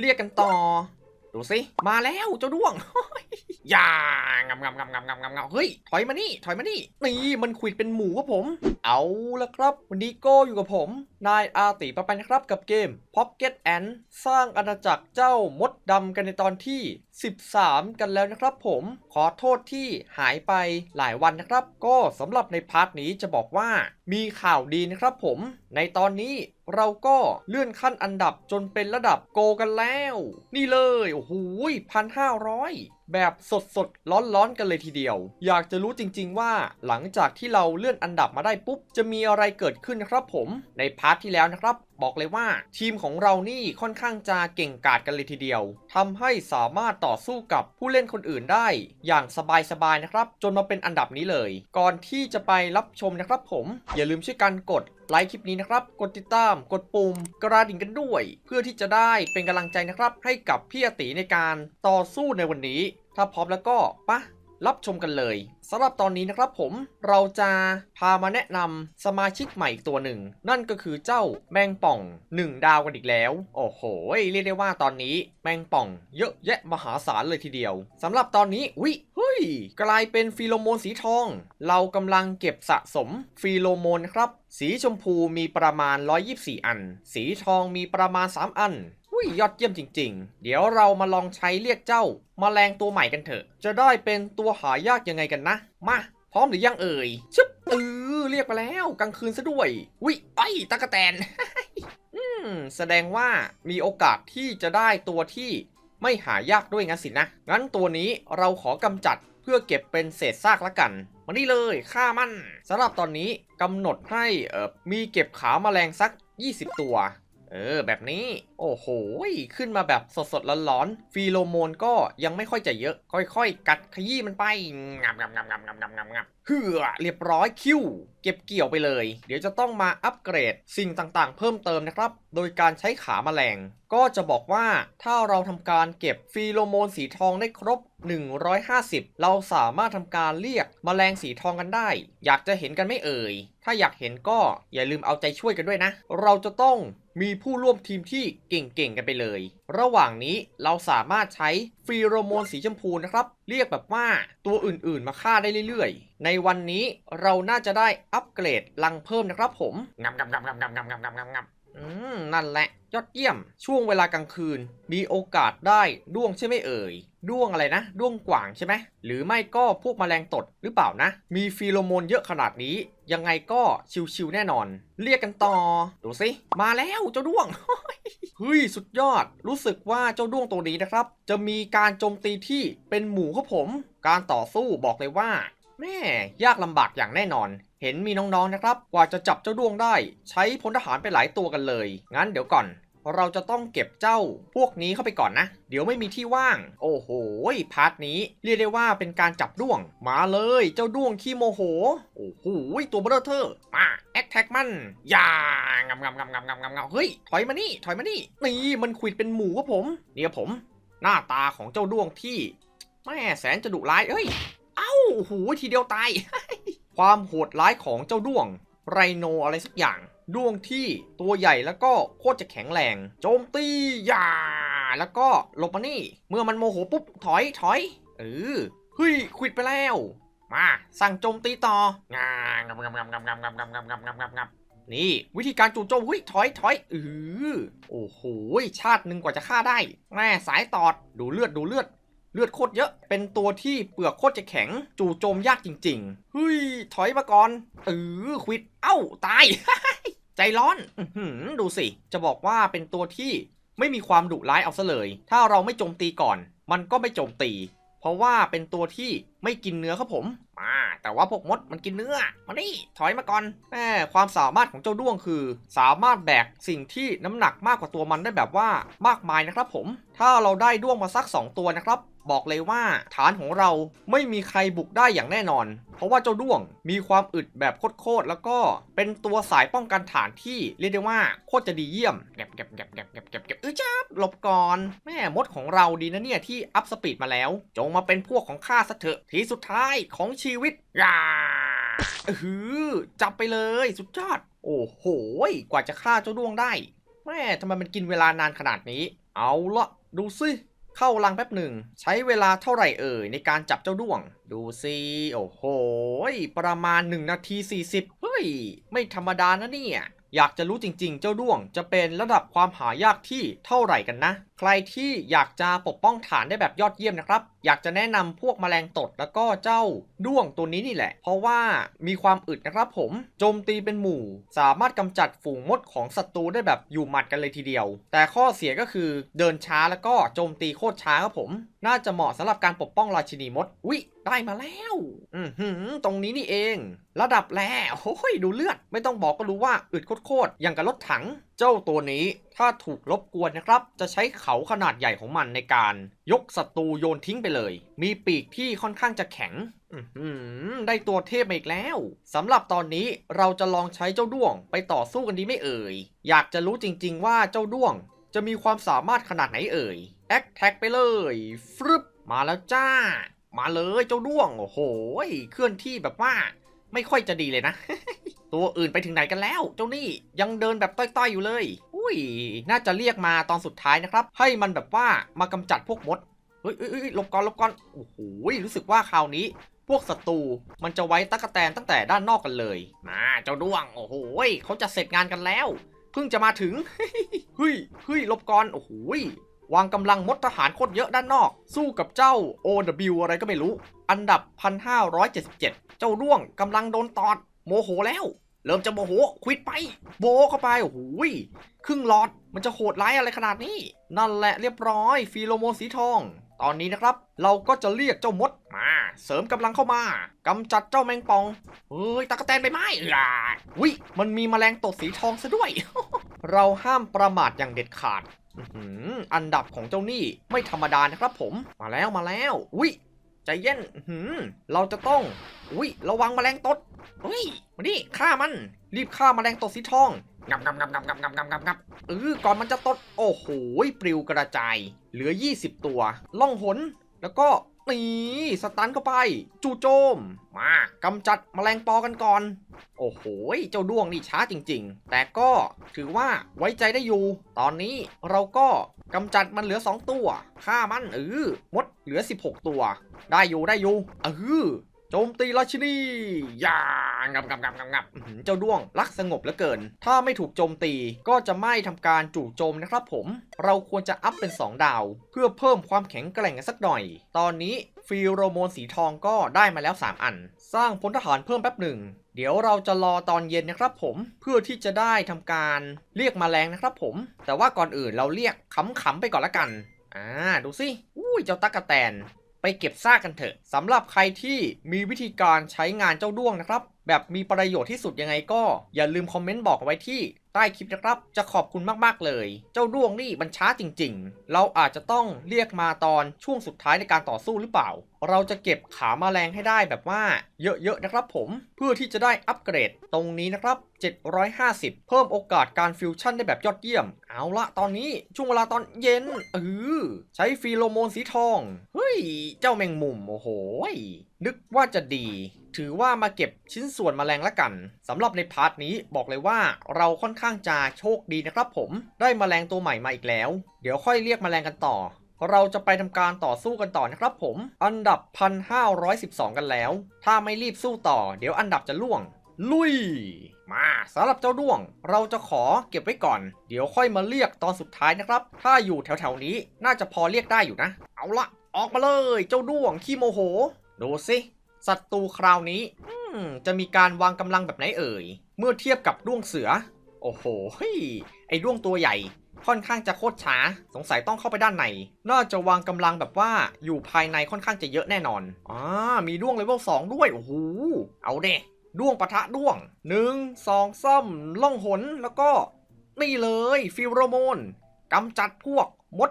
เรียกกันต่อ ดูสิ มาแล้วเจ้าด้วงอย่างำงำงำงำงำงำงำเฮ้ย ถอยมานี่ ถอยมานี่ นี่มันขวิดเป็นหมูครับผม เอาละครับ วันนี้โก้อยู่กับผมนายอาติปะปันครับกับเกม Pocket Ant สร้างอาณาจักรเจ้ามดดำกันในตอนที่ 13 กันแล้วนะครับผมขอโทษที่หายไปหลายวันนะครับ ก็สำหรับในพาร์ทนี้จะบอกว่ามีข่าวดีนะครับผมในตอนนี้เราก็เลื่อนขั้นอันดับจนเป็นระดับโกกันแล้ว นี่เลย โอ้โหพันห้าร้อยแบบสดสดร้อนร้อนๆกันเลยทีเดียว อยากจะรู้จริง ๆ ว่าหลังจากที่เราเลื่อนอันดับมาได้ปุ๊บ จะมีอะไรเกิดขึ้นครับผมในพาร์ทที่แล้วนะครับ บอกเลยว่าทีมของเรานี่ค่อนข้างจะเก่งกาจกันเลยทีเดียวทำให้สามารถต่อสู้กับผู้เล่นคนอื่นได้ อย่างสบายๆนะครับ จนมาเป็นอันดับนี้เลย ก่อนที่จะไปรับชมนะครับ ผมอย่าลืมช่วยกันกดไลค์คลิปนี้นะครับ กดติดตาม กดปุ่ม กระดิ่งกันด้วย เพื่อที่จะได้เป็นกำลังใจนะครับ ให้กับพี่อติในการต่อสู้ในวันนี้ ถ้าพร้อมแล้วก็ปะ รับชมกันเลยสำหรับตอนนี้นะครับผมเราจะพามาแนะนำสมาชิกใหม่อีกตัวหนึ่ง นั่นก็คือเจ้าแมงป่อง 1 ดาวกันอีกแล้ว โอ้โหเรียกได้ว่าตอนนี้แมงป่อง เยอะแยะมหาศาลเลยทีเดียวสำหรับตอนนี้วิเฮ้ยกลายเป็นฟีโรโมนสีทอง เรากำลังเก็บสะสมฟีโรโมนครับ สีชมพูมีประมาณ 124 อัน สีทองมีประมาณ 3 อัน อุ้ยยอดเยี่ยมจริง ๆ เดี๋ยวเรามาลองใช้เรียกเจ้ามาแมลงตัวใหม่กันเถอะ จะได้เป็นตัวหายากยังไงกันนะ มา พร้อมหรือยังเอ่ยชึบเออเรียกมาแล้วกลางคืนซะด้วยวิไอ้ตะกะแตนอืมแสดงว่ามีโอกาสที่จะได้ตัวที่ไม่หายากด้วยงั้นสินะ งั้นตัวนี้เราขอกำจัดเพื่อเก็บเป็นเศษซากละกันมานี่เลยฆ่ามันสำหรับตอนนี้กำหนดให้เออมีเก็บขาแมลงสัก 20 ตัว เออแบบนี้โอ้โหขึ้นมาแบบสดๆร้อนๆฟีโลโมนก็ยังไม่ค่อยจะเยอะ ค่อยๆ กัดขยี้มันไปงับงับงับงับงับงับงับเฮือเรียบร้อยคิว ก็บเกี่ยวไปเลย เดี๋ยวจะต้องมาอัปเกรดสิ่งต่างๆ เพิ่มเติมนะครับ โดยการใช้ขามแมลง ก็จะบอกว่าถ้าเราทำการเก็บฟีโรโมนสีทองได้ครบ 150 เราสามารถทำการเรียกแมลงสีทองกันได้ อยากจะเห็นกันไม่เอ่ย ถ้าอยากเห็นก็อย่าลืมเอาใจช่วยกันด้วยนะ เราจะต้องมีผู้ร่วมทีมที่เก่งๆกันไปเลย ระหว่างนี้เราสามารถใช้ฟีโรโมนสีชมพูนะครับ เรียกแบบว่าตัวอื่นๆมาฆ่าได้เรื่อยๆ ในวันนี้เราน่าจะได้อััปเกรดลังเพิ่มนะครับผมงับงับงับงับงับงับงับงับงับงับนั่นแหละ ยอดเยี่ยม ช่วงเวลากลางคืน มีโอกาสได้ด้วงใช่ไหมเอ่ย ด้วงอะไรนะ ด้วงกว่างใช่ไหม หรือไม่ก็พวกแมลงตดหรือเปล่านะ มีฟีโรโมนเยอะขนาดนี้ ยังไงก็ชิวๆแน่นอน เรียกกันต่อ ดูสิ มาแล้วเจ้าด้วง เฮ้ย สุดยอด รู้สึกว่าเจ้าด้วงตัวนี้นะครับ จะมีการโจมตีที่เป็นหมูครับผม การต่อสู้บอกเลยว่า แม่ยากลำบากอย่างแน่นอน เห็นมีน้องๆนะครับ กว่าจะจับเจ้าด้วงได้ ใช้พลทหารไปหลายตัวกันเลย งั้นเดี๋ยวก่อน เราจะต้องเก็บเจ้าพวกนี้เข้าไปก่อนนะ เดี๋ยวไม่มีที่ว่าง โอ้โหพาร์ทนี้เรียกได้ว่าเป็นการจับด้วง มาเลยเจ้าด้วงขี้โมโห โอ้โหตัวเบลอเทอร์มาแอคแท็กมันอย่างำงำงำงำงำงำงำเฮ้ยถอยมานี่ถอยมานี่นี่มันขวิดเป็นหมูครับผมเนี่ยผม หน้าตาของเจ้าด้วงที่แม่แสนจะดุร้ายเอ้ย โอ้โหทีเดียวตาย ความโหดร้ายของเจ้าด้วง ไรโนอะไรสักอย่าง ด้วงที่ตัวใหญ่แล้วก็โคตรจะแข็งแรง โจมตีอย่า แล้วก็หลบมานี่ เมื่อมันโมโหปุ๊บถอยถอยเออเฮ้ยควิดไปแล้ว มาสั่งโจมตีต่องางำงำงำงำงำงำงำงำงำงำงำงำนี่วิธีการจู่โจมเฮ้ยถอยถอยเออโอ้โหชาติหนึ่งกว่าจะฆ่าได้แม่สายตอดดูเลือดดูเลือด เลือดโคตรเยอะ เป็นตัวที่เปลือกโคตรจะแข็ง จู่โจมยากจริงๆเฮ้ยถอยมาก่อนเออควิด เอ้า ตาย ใจร้อนอดูสิ จะบอกว่าเป็นตัวที่ไม่มีความดุร้ายเอาซะเลย ถ้าเราไม่โจมตีก่อน มันก็ไม่โจมตี เพราะว่าเป็นตัวที่ไม่กินเนื้อครับผมมาแต่ว่าพวกมดมันกินเนื้อ มานี่ถอยมาก่อนแหมความสามารถของเจ้าด้วงคือ สามารถแบกสิ่งที่น้ำหนักมากกว่าตัวมันได้แบบว่ามากมายนะครับผม ถ้าเราได้ด้วงมาสัก 2 ตัวนะครับ บอกเลยว่าฐานของเราไม่มีใครบุกได้อย่างแน่นอน เพราะว่าเจ้าด้วงมีความอึดแบบโคตรๆแล้วก็เป็นตัวสายป้องกันฐานที่เรียกได้ว่าโคตรจะดีเยี่ยมเก็บเก็บเก็บเก็บเก็บเก็บเก็บเออจ้าหลบก่อนแม่มดของเราดีนะเนี่ยที่อัพสปีดมาแล้ว จงมาเป็นพวกของข้าซะเถอะทีสุดท้ายของชีวิตอย่าเออจับไปเลยสุดยอด โอ้โห กว่าจะฆ่าเจ้าด้วงได้ แม่ทำไมมันกินเวลานานขนาดนี้ เอาละดูสิเข้ารังแป๊บหนึ่ง ใช้เวลาเท่าไหร่เอ่ยในการจับเจ้าด้วง ดูสิโอ้โห ประมาณ 1 นาที 40 เฮ้ย ไม่ธรรมดานะเนี่ย อยากจะรู้จริงๆ เจ้าด้วง จะเป็นระดับความหายากที่เท่าไหร่กันนะ ใครที่อยากจะปกป้องฐานได้แบบยอดเยี่ยมนะครับ อยากจะแนะนำพวกแมลงตดแล้วก็เจ้าด้วงตัวนี้นี่แหละ เพราะว่ามีความอึดนะครับผม โจมตีเป็นหมู่ สามารถกำจัดฝูงมดของศัตรูได้แบบอยู่หมัดกันเลยทีเดียว แต่ข้อเสียก็คือเดินช้าแล้วก็โจมตีโคตรช้าครับผมน่าจะเหมาะสำหรับการปกป้องราชินีมด อุ๊ย ได้มาแล้ว อือหือ ตรงนี้นี่เอง ระดับแร่โอ้ย ดูเลือด ไม่ต้องบอกก็รู้ว่าอึดโคตรๆอย่างกับรถถัง เจ้าตัวนี้ ถ้าถูกรบกวนนะครับ จะใช้เขาขนาดใหญ่ของมันในการ ยกศัตรูโยนทิ้งไปเลย มีปีกที่ค่อนข้างจะแข็ง อือหือได้ตัวเทพมาอีกแล้ว สำหรับตอนนี้เราจะลองใช้เจ้าด้วง ไปต่อสู้กันดีไม่เอ่ย อยากจะรู้จริง ๆ ว่าเจ้าด้วง จะมีความสามารถขนาดไหนเอ่ยแอคแท็กไปเลยฟรึบมาแล้วจ้า มาเลยเจ้าด้วง โอ้โหเคลื่อนที่แบบว่าไม่ค่อยจะดีเลยนะ ตัวอื่นไปถึงไหนกันแล้ว เจ้านี่ยังเดินแบบต้อยๆอยู่เลย อุ้ย น่าจะเรียกมาตอนสุดท้ายนะครับ ให้มันแบบว่ามากำจัดพวกมด เฮ้ยเฮ้ยลบก่อนลบก่อน โอ้โห รู้สึกว่าคราวนี้ พวกศัตรูมันจะไว้ตั๊กแตนตั้งแต่ด้านนอกกันเลย มาเจ้าด้วง โอ้โหเขาจะเสร็จงานกันแล้ว เพิ่งจะมาถึงเฮ้ยเฮ้ยหลบก่อนโอ้โหวางกำลังมดทหารโคตรเยอะด้านนอก สู้กับเจ้า OW อะไรก็ไม่รู้ อันดับ 1577 เจ้าด้วงกำลังโดนตอด โมโหแล้ว เริ่มจะโมโหควิดไป โบเข้าไปโอ้โหยครึ่งหลอดมันจะโหดร้ายอะไรขนาดนี้ นั่นแหละเรียบร้อย ฟีโรโมนสีทอง ตอนนี้นะครับ เราก็จะเรียกเจ้ามดมา เสริมกำลังเข้ามากำจัดเจ้าแมงปองเฮ้ยตะกะแตนไปไหมอ่าวิมันมีแมลงตดสีทองซะด้วย เราห้ามประมาทอย่างเด็ดขาดอื้อหืออันดับของเจ้านี่ไม่ธรรมดานะครับผมมาแล้วมาแล้วอุ้ยใจเย็นอื้อหือเราจะต้องอุ้ยระวังแมลงตดเฮ้ยมาดิฆ่ามัน รีบฆ่าแมลงตดสีทอง งับงับงับงับงับงับงับงับงับเออก่อนมันจะตดโอ้โหปลิวกระจาย เหลือ 20 ตัว ล่องหน แล้วก็นี่สตันเข้าไป จู่โจม มากำจัดแมลงปอกันก่อน โอ้โห เจ้าด้วงนี่ช้าจริง ๆ แต่ก็ถือว่าไว้ใจได้อยู่ ตอนนี้เราก็กำจัดมันเหลือ 2 ตัวฆ่ามันเออมดเหลือ 16 ตัว ได้อยู่ได้อยู่เออ โจมตีราชินีอย่างับงับงับงับงับเจ้าด้วงรักสงบเหลือเกิน ถ้าไม่ถูกโจมตีก็จะไม่ทำการจู่โจมนะครับผม เราควรจะอัพเป็น 2 ดาว เพื่อเพิ่มความแข็งแกร่งกันสักหน่อย ตอนนี้ฟีโรโมนสีทองก็ได้มาแล้ว 3 อัน สร้างพลทหารเพิ่มแป๊บหนึ่ง เดี๋ยวเราจะรอตอนเย็นนะครับผม เพื่อที่จะได้ทำการเรียกมาแรงนะครับผม แต่ว่าก่อนอื่นเราเรียกขำๆไปก่อนละกัน อ่า ดูสิอุ้ยเจ้าตั๊กกะแตน เก็บซากกันเถอะสำหรับใครที่มีวิธีการใช้งานเจ้าด้วงนะครับ แบบมีประโยชน์ที่สุดยังไงก็อย่าลืมคอมเมนต์บอกไว้ที่ ต้คลิปนะครับ จะขอบคุณมากๆเลย เจ้าด้วงนี่มันช้าจริง ๆ เราอาจจะต้องเรียกมาตอนช่วงสุดท้ายในการต่อสู้หรือเปล่า เราจะเก็บขามาแรงให้ได้แบบว่าเยอะๆนะครับผมเพื่อที่จะได้อัปเกรดตรงนี้นะครับ 750 เพิ่มโอกาสการฟิวชั่นได้แบบยอดเยี่ยม เอาละตอนนี้ช่วงเวลาตอนเย็นเออใช้ฟีโรโมนสีทอง เฮ้ย เจ้าแมงมุมโอ้โหยนึกว่าจะดี ถือว่ามาเก็บชิ้นส่วนแมลงละกันสำหรับในพาร์ทนี้บอกเลยว่าเราค่อนข้างจะโชคดีนะครับผมได้แมลงตัวใหม่มาอีกแล้ว เดี๋ยวค่อยเรียกแมลงกันต่อ เราจะไปทำการต่อสู้กันต่อนะครับผมอันดับ 1512 กันแล้ว ถ้าไม่รีบสู้ต่อ เดี๋ยวอันดับจะล่วง ลุย มาสำหรับเจ้าด้วง เราจะขอเก็บไว้ก่อน เดี๋ยวค่อยมาเรียกตอนสุดท้ายนะครับ ถ้าอยู่แถวๆนี้น่าจะพอเรียกได้อยู่นะ เอาละออกมาเลย เจ้าด้วงขี้โมโห ดูสิ ศัตรูคราวนี้จะมีการวางกำลังแบบไหนเอ่ย เมื่อเทียบกับด้วงเสือ โอ้โหไอ้ด้วงตัวใหญ่ ค่อนข้างจะโคตรช้า สงสัยต้องเข้าไปด้านใน น่าจะวางกำลังแบบว่าอยู่ภายในค่อนข้างจะเยอะแน่นอนอ่ามีด้วงเลเวล2ด้วย โอ้โห เอาเด้ด้วงปะทะด้วงหนึ่งสองซ้ำล่องหนแล้วก็นี่เลยฟิโรโมนกำจัดพวก มด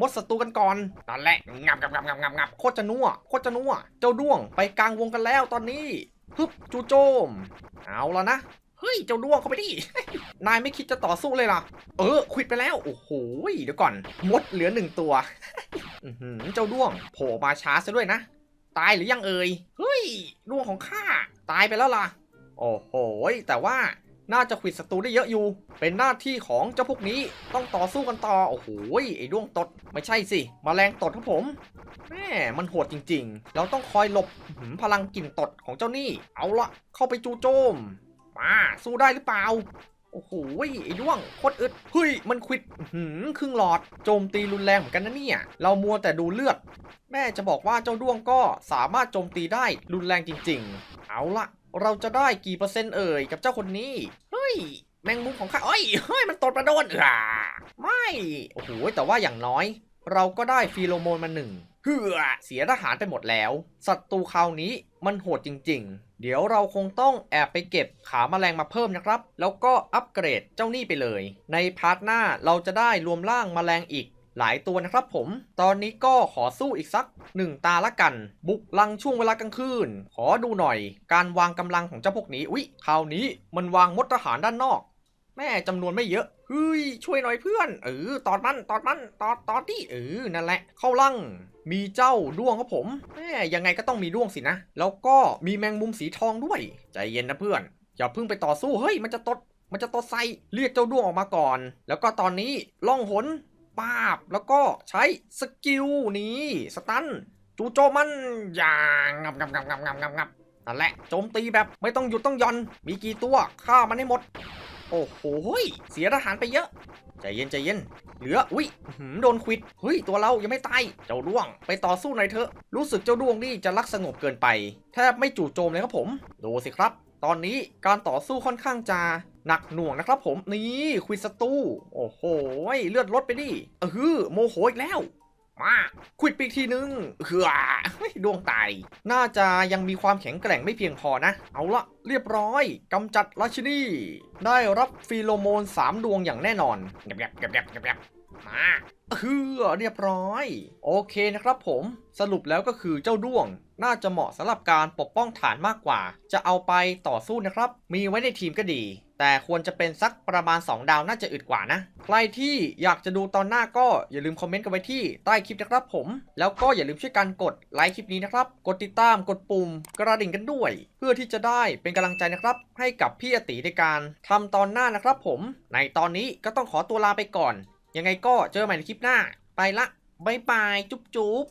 มดศัตรูกันก่อนนั่นแหละงับงับงับงับงับงับโคตรจะนัวโคตรจะนัวเจ้าด้วงไปกลางวงกันแล้วตอนนี้ฮึบจูโจม เอาแล้วนะเฮ้ยเจ้าด้วงเข้าไปดิ นายไม่คิดจะต่อสู้เลยหรอ เออควิดไปแล้ว โอ้โห เดี๋ยวก่อน มดเหลือหนึ่งตัวอื้อหือเจ้าด้วงโผล่มาช้าซะด้วยนะ ตายหรือยังเอ่ย เฮ้ยด้วงของข้าตายไปแล้วล่ะ โอ้โห แต่ว่า น่าจะขวิดศัตรูได้เยอะอยู่ เป็นหน้าที่ของเจ้าพวกนี้ต้องต่อสู้กันต่อ โอ้โหไอ้ด้วงตด ไม่ใช่สิมแมลงตดครับผมแม่มันโหดจริง ๆ เราต้องคอยหลบหพลังกลิ่นตดของเจ้านี่ เอาละเข้าไปจูโจม มาสู้ได้หรือเปล่า โอ้โหไอ้ด้วงโคตรอึดเฮ้ยมันควิดหืมครึ่งหลอดโจมตีรุนแรงเหมือนกันนะเนี่ย เรามัวแต่ดูเลือด แม่จะบอกว่าเจ้าด้วงก็สามารถโจมตีได้รุนแรงจริง ๆ เอาละ เราจะได้กี่เปอร์เซ็นต์เอ่ยกับเจ้าคนนี้ เฮ้ย แมงมุมของข้าเอ้ย เฮ้ย มันตดประโดนอ่าไม่ โอ้โห แต่ว่าอย่างน้อย เราก็ได้ฟีโรโมนมาหนึ่งเฮือเสียทหารไปหมดแล้ว ศัตรูคราวนี้มันโหดจริง ๆ เดี๋ยวเราคงต้องแอบไปเก็บขาแมลงมาเพิ่มนะครับ แล้วก็อัปเกรดเจ้านี่ไปเลย ในพาร์ทหน้าเราจะได้รวมร่างแมลงอีก หลายตัวนะครับผม ตอนนี้ก็ขอสู้อีกสักหนึ่งตาละกัน บุกลังช่วงเวลากลางคืน ขอดูหน่อย การวางกำลังของเจ้าพวกนี้ อุ๊ยคราวนี้มันวางมดทหารด้านนอก แม่จำนวนไม่เยอะเฮ้ยช่วยหน่อยเพื่อน เออตอนมันตอนมันตอนตอนที่เออนั่นแหละ เข้าลังมีเจ้าด้วงครับผมแม่ยังไงก็ต้องมีด้วงสินะ แล้วก็มีแมงมุมสีทองด้วย ใจเย็นนะเพื่อน อย่าเพิ่งไปต่อสู้เฮ้ยมันจะตดมันจะตดใส่เรียกเจ้าด้วงออกมาก่อน แล้วก็ตอนนี้ล่องหน ปาบ แล้วก็ใช้สกิลนี้สตันจูโจมันอย่างงับงับงับงับงับงับงับนั่นแหละโจมตีแบบไม่ต้องหยุดต้องย่อนมีกี่ตัวฆ่ามันให้หมด โอ้โหยเสียทหารไปเยอะใจเย็นใจเย็น เหลืออุ้ยโดนควิดเฮ้ยตัวเรายังไม่ตายเจ้าด้วง ไปต่อสู้หน่อยเถอะ รู้สึกเจ้าด้วงนี่จะรักสงบเกินไปแทบไม่จู่โจมเลยครับผม ดูสิครับ ตอนนี้การต่อสู้ค่อนข้างจะ หนักหน่วงนะครับผมนี่ควิดสตูโอ้โหเลือดลดไปดิเออโมโหอีกแล้วมาควิดปอีกทีนึงเฮือดวงตาย น่าจะยังมีความแข็งแกร่งไม่เพียงพอนะ เอาละเรียบร้อยกำจัดราชินีได้รับฟีโลโมน 3 ดวงอย่างแน่นอนแกบแกบแกบแกบแกบ มาเฮือเรียบร้อย โอเคนะครับผมสรุปแล้วก็คือเจ้าด้วง น่าจะเหมาะสำหรับการปกป้องฐานมากกว่า จะเอาไปต่อสู้นะครับ มีไว้ในทีมก็ดี แต่ควรจะเป็นสักประมาณ 2 ดาวน่าจะอึดกว่านะ ใครที่อยากจะดูตอนหน้าก็อย่าลืมคอมเมนต์กันไว้ที่ใต้คลิปนะครับผม แล้วก็อย่าลืมช่วยกันกดไลค์คลิปนี้นะครับ กดติดตามกดปุ่มกระดิ่งกันด้วย เพื่อที่จะได้เป็นกำลังใจนะครับ ให้กับพี่อติในการทำตอนหน้านะครับผม ในตอนนี้ก็ต้องขอตัวลาไปก่อน ยังไงก็เจอกันใหม่ในคลิปหน้า ไปละบายบาย จุ๊บจุ๊บ